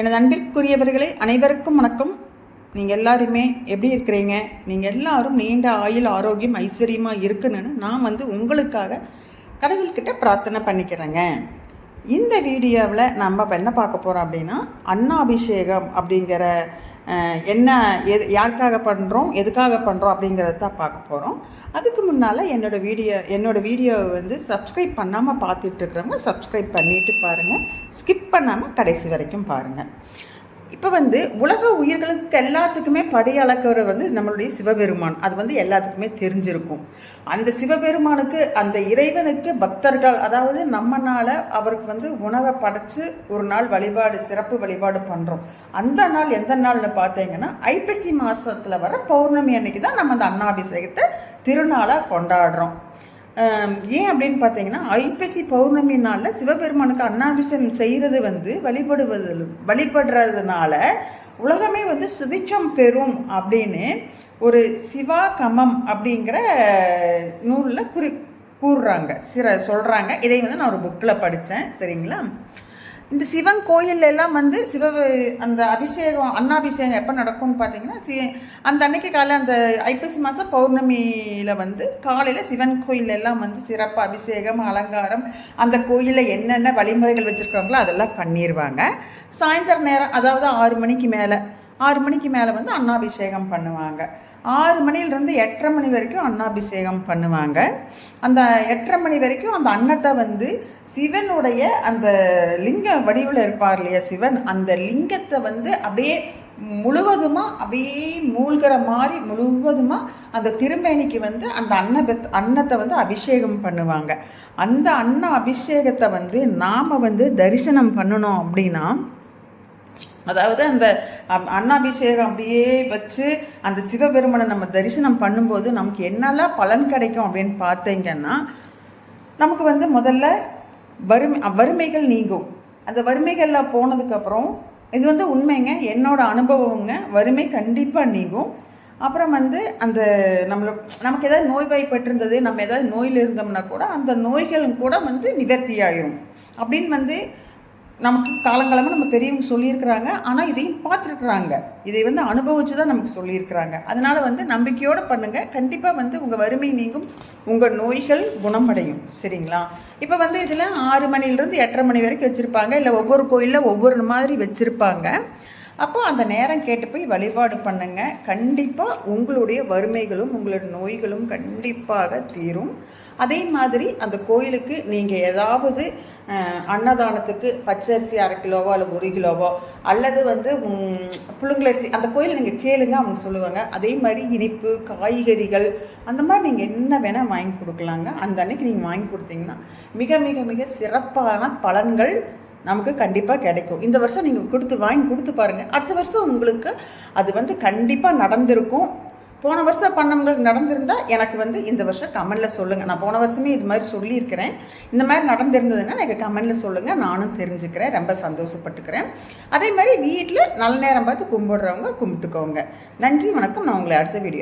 எனது அன்பிற்குரியவர்களே அனைவருக்கும் வணக்கம். நீங்கள் எல்லாருமே எப்படி இருக்கிறீங்க? நீங்கள் எல்லாரும் நீண்ட ஆயுள் ஆரோக்கியம் ஐஸ்வர்யமாக இருக்குன்னு நான் வந்து உங்களுக்காக கடவுள்கிட்ட பிரார்த்தனை பண்ணிக்கிறேங்க. இந்த வீடியோவில் நம்ம என்ன பார்க்க போகிறோம் அப்படின்னா அன்னாபிஷேகம் அப்படிங்கிற என்ன எது யாருக்காக பண்ணுறோம் எதுக்காக பண்ணுறோம் அப்படிங்கிறத தான் பார்க்க போகிறோம் அதுக்கு முன்னால் என்னோடய வீடியோ என்னோடய வீடியோவை வந்து சப்ஸ்கிரைப் பண்ணாமல் பார்த்துட்டு இருக்கிறவங்க சப்ஸ்கிரைப் பண்ணிவிட்டு பாருங்கள் ஸ்கிப் பண்ணாமல் கடைசி வரைக்கும் பாருங்கள் இப்போ வந்து உலக உயிர்களுக்கு எல்லாத்துக்குமே படி அளக்கிறவர் வந்து நம்மளுடைய சிவபெருமான். அது வந்து எல்லாத்துக்குமே தெரிஞ்சிருக்கும். அந்த சிவபெருமானுக்கு அந்த இறைவனுக்கு பக்தர்கள் அதாவது நம்மனால் அவருக்கு வந்து உணவை படைச்சு ஒரு நாள் வழிபாடு சிறப்பு வழிபாடு பண்ணுறோம் அந்த நாள் எந்த நாள்னு பார்த்தீங்கன்னா ஐப்பசி மாதத்தில் வர பௌர்ணமி அன்னைக்கு தான் நம்ம அந்த அன்னாபிஷேகத்தை திருநாளாக கொண்டாடுறோம். ஏன் அப்படின்னு பார்த்தீங்கன்னா ஐப்பசி பௌர்ணமி நாளில் சிவபெருமானுக்கு அன்னாபிஷேகம் செய்கிறது வந்து வழிபடுவது வழிபடுறதுனால உலகமே வந்து சுபிச்சம் பெறும் அப்படின்னு ஒரு சிவா கமம் அப்படிங்கிற நூலில் குறி கூறுறாங்க சிற சொல்கிறாங்க இதை வந்து நான் ஒரு புக்கில் படித்தேன் சரிங்களா? இந்த சிவன் கோயிலில் எல்லாம் வந்து சிவ அந்த அபிஷேகம் அன்னாபிஷேகம் எப்போ நடக்கும்னு பார்த்தீங்கன்னா சி அந்த அன்னைக்கு காலை அந்த ஐப்பசி மாதம் பௌர்ணமியில் வந்து காலையில் சிவன் கோயில் எல்லாம் வந்து சிறப்பு அபிஷேகம் அலங்காரம் அந்த கோயிலில் என்னென்ன வழிமுறைகள் வச்சுருக்காங்களோ அதெல்லாம் பண்ணிடுவாங்க சாயந்தரம் நேரம் அதாவது ஆறு மணிக்கு மேலே ஆறு மணிக்கு மேலே வந்து அன்னாபிஷேகம் பண்ணுவாங்க. ஆறு மணிலேருந்து எட்டரை மணி வரைக்கும் அன்னாபிஷேகம் பண்ணுவாங்க. அந்த எட்டரை மணி வரைக்கும் அந்த அன்னத்தை வந்து சிவனுடைய அந்த லிங்க வடிவில் இருப்பார் இல்லையா சிவன் அந்த லிங்கத்தை வந்து அப்படியே முழுவதுமாக அப்படியே மூழ்கிற மாதிரி முழுவதுமாக அந்த திருமேனிக்கு வந்து அந்த அன்னபத் அன்னத்தை வந்து அபிஷேகம் பண்ணுவாங்க. அந்த அன்ன அபிஷேகத்தை வந்து நாம் வந்து தரிசனம் பண்ணணும் அப்படின்னா அதாவது அந்த அன்னாபிஷேகம் அப்படியே வச்சு அந்த சிவபெருமனை நம்ம தரிசனம் பண்ணும்போது நமக்கு என்னெல்லாம் பலன் கிடைக்கும் அப்படின்னு பார்த்தீங்கன்னா நமக்கு வந்து முதல்ல வறுமை வறுமைகள் நீங்கும். அந்த வறுமைகளில் போனதுக்கப்புறம் இது வந்து உண்மைங்க என்னோடய அனுபவங்க வறுமை கண்டிப்பாக நீங்கும். அப்புறம் வந்து அந்த நம்மள நமக்கு ஏதாவது நோய்வாய்ப்பட்டிருந்தது நம்ம ஏதாவது நோயில் இருந்தோம்னா கூட அந்த நோய்களும் கூட வந்து நிவர்த்தி ஆயிரும். அப்படின்னு வந்து நமக்கு காலங்காலமாக நம்ம பெரியவங்க சொல்லியிருக்கிறாங்க ஆனால் இதையும் பார்த்துருக்குறாங்க. இதை வந்து அனுபவிச்சு தான் நமக்கு சொல்லியிருக்கிறாங்க. அதனால் வந்து நம்பிக்கையோடு பண்ணுங்கள் கண்டிப்பாக வந்து உங்கள் வறுமை நீங்கும். உங்கள் நோய்கள் குணமடையும். சரிங்களா? இப்போ வந்து இதில் ஆறு மணிலேருந்து எட்டரை மணி வரைக்கும் வச்சுருப்பாங்க. இல்லை ஒவ்வொரு கோயிலில் ஒவ்வொரு மாதிரி வச்சுருப்பாங்க. அப்போ அந்த நேரம் கேட்டு போய் வழிபாடு பண்ணுங்கள் கண்டிப்பாக உங்களுடைய வறுமைகளும் உங்களுடைய நோய்களும் கண்டிப்பாக தீரும். அதே மாதிரி அந்த கோயிலுக்கு நீங்கள் ஏதாவது அன்னதானத்துக்கு பச்சரிசி அரை கிலோவோ அல்லது ஒரு கிலோவோ அல்லது வந்து புழுங்கலரிசி அந்த கோயிலில் நீங்கள் கேளுங்க அவங்க சொல்லுவாங்க. அதே மாதிரி இனிப்பு காய்கறிகள் அந்த மாதிரி நீங்கள் என்ன வேணால் வாங்கி கொடுக்கலாங்க. அந்த அன்னைக்கு நீங்கள் வாங்கி கொடுத்தீங்கன்னா மிக மிக மிக சிறப்பான பலன்கள் நமக்கு கண்டிப்பாக கிடைக்கும். இந்த வருஷம் நீங்கள் கொடுத்து வாங்கி கொடுத்து பாருங்கள் அடுத்த வருஷம் உங்களுக்கு அது வந்து கண்டிப்பாக நடந்திருக்கும். போன வருஷம் பண்ணவங்களுக்கு நடந்திருந்தால் எனக்கு வந்து இந்த வருஷம் கமெண்டில் சொல்லுங்கள் நான் போன வருஷமே இது மாதிரி சொல்லியிருக்கிறேன். இந்த மாதிரி நடந்திருந்ததுன்னா எனக்கு கமெண்டில் சொல்லுங்கள் நானும் தெரிஞ்சுக்கிறேன். ரொம்ப சந்தோஷப்பட்டுக்கிறேன். அதே மாதிரி வீட்டில் நல்ல நேரம் பார்த்து கும்பிடுறவங்க கும்பிட்டுக்கோங்க. நன்றி வணக்கம். நான் உங்களை அடுத்த வீடியோ